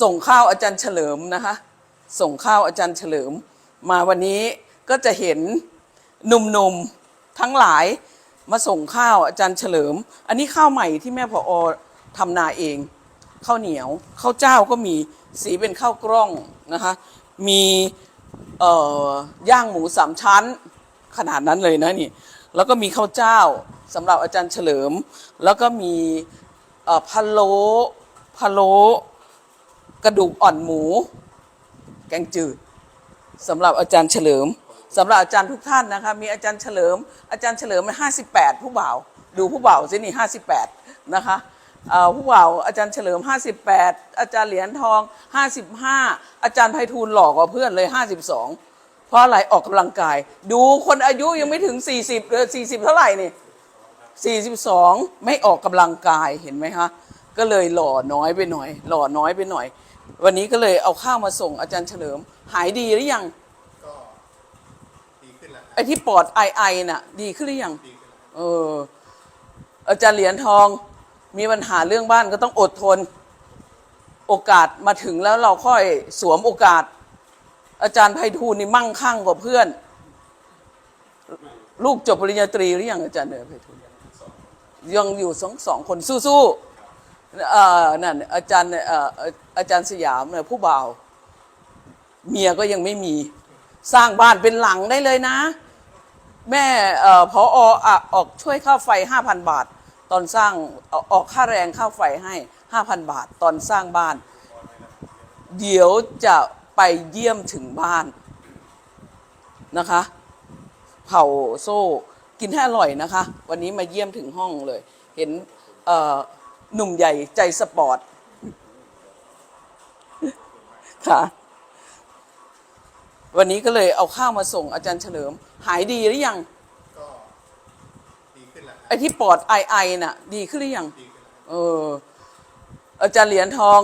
ส่งข้าวอาจารย์เฉลิมนะคะ ส่งข้าวอาจารย์เฉลิม มาวันนี้ก็จะเห็นหนุ่มๆทั้งหลายมาส่งข้าวอาจารย์เฉลิม อันนี้ข้าวใหม่ที่แม่พออทำนาเองข้าวเหนียวข้าวเจ้าก็มีสีเป็นข้าวกล้องนะคะ มีย่างหมูสามชั้นขนาดนั้นเลยนะนี่แล้วก็มีข้าวเจ้าสำหรับอาจารย์เฉลิม แล้วก็มีพะโล้พะโล้ กระดูกอ่อนหมู แกงจืดสำหรับอาจารย์เฉลิมสำหรับอาจารย์ทุกท่านนะคะมีอาจารย์เฉลิม อาจารย์เฉลิมเป็นห้าสิบแปดผู้บ่าว ดูผู้บ่าวสินี่ห้าสิบแปดนะคะผู้บ่าวอาจารย์เฉลิม 58 อาจารย์เหรียญทอง 55 อาจารย์ไพฑูรย์หลอกว่าเพื่อนเลย 52 เพราะอะไรออกกำลังกาย ดูคนอายุยังไม่ถึง 40เลย40 เท่าไหร่นี่ 42 ไม่ออกกำลังกายเห็นไหมคะ ก็เลยหล่อน้อยไปหน่อย หล่อน้อยไปหน่อย วันนี้ก็เลยเอาข้าวมาส่งอาจารย์เฉลิม หายดีหรือยังก็ดีขึ้นแล้วไอ้ที่ปอดไอไอน่ะ ดีขึ้นหรือยังดีขึ้นแล้วเออ อาจารย์เหรียญทอง มีปัญหาเรื่องบ้านก็ต้องอดทน โอกาสมาถึงแล้วเราค่อยสวมโอกาส อาจารย์ไพฑูรย์นี่มั่งคั่งกว่าเพื่อน ลูกจบปริญญาตรีหรือยังอาจารย์เนี่ยไพฑูรย์ยังอยู่สองสองคนสู้ๆ เอ่อนั่นอาจารย์เอ่ออาจารย์สยามเนี่ยผู้บ่าว เมียก็ยังไม่มี สร้างบ้านเป็นหลังได้เลยนะ แม่เอ่อพออออกช่วยค่าไฟ5,000บาท ตอนสร้างอออกค่าแรงค่าไฟให้5,000บาท ตอนสร้างบ้าน เดี๋ยวจะไปเยี่ยมถึงบ้านนะคะเผาโซ่กินให้อร่อยนะคะ วันนี้มาเยี่ยมถึงห้องเลย เห็นเอ่อ หนุ่มใหญ่ใจสปอร์ต ค่ะ วันนี้ก็เลยเอาข้าวมาส่งอาจารย์เฉลิม หายดีหรือยัง ก็ดีขึ้นแล้วไอ้ที่ปอดไอไอน่ะ ดีขึ้นหรือยัง ดีขึ้นแล้วเออ อาจารย์เหรียญทอง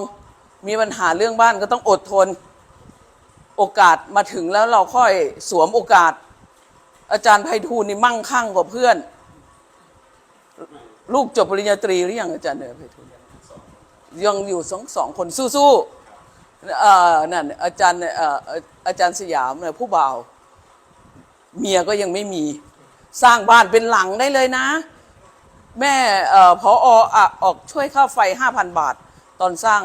มีปัญหาเรื่องบ้านก็ต้องอดทน โอกาสมาถึงแล้วเราค่อยสวมโอกาส อาจารย์ไพฑูรย์นี่มั่งคั่งกว่าเพื่อน ลูกจบปริญญาตรีหรือยังอาจารย์เนี่ยไพฑูรย์ยังอยู่สองสองคนสู้ๆเอ่อนั่นอาจารย์เอ่ออาจารย์สยามเนี่ยผู้บ่าว เมียก็ยังไม่มีสร้างบ้านเป็นหลังได้เลยนะ แม่เอ่อพออออกช่วยค่าไฟ5,000บาท ตอนสร้าง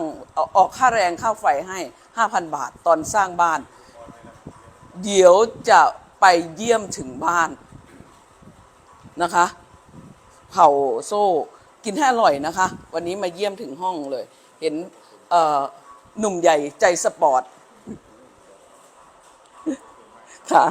ออกค่าแรงค่าไฟให้5,000บาท ตอนสร้างบ้าน เดี๋ยวจะไปเยี่ยมถึงบ้านนะคะ เผาโซ่กินให้อร่อยนะคะ วันนี้มาเยี่ยมถึงห้องเลย เห็นหนุ่มใหญ่ใจสปอร์ต ค่ะ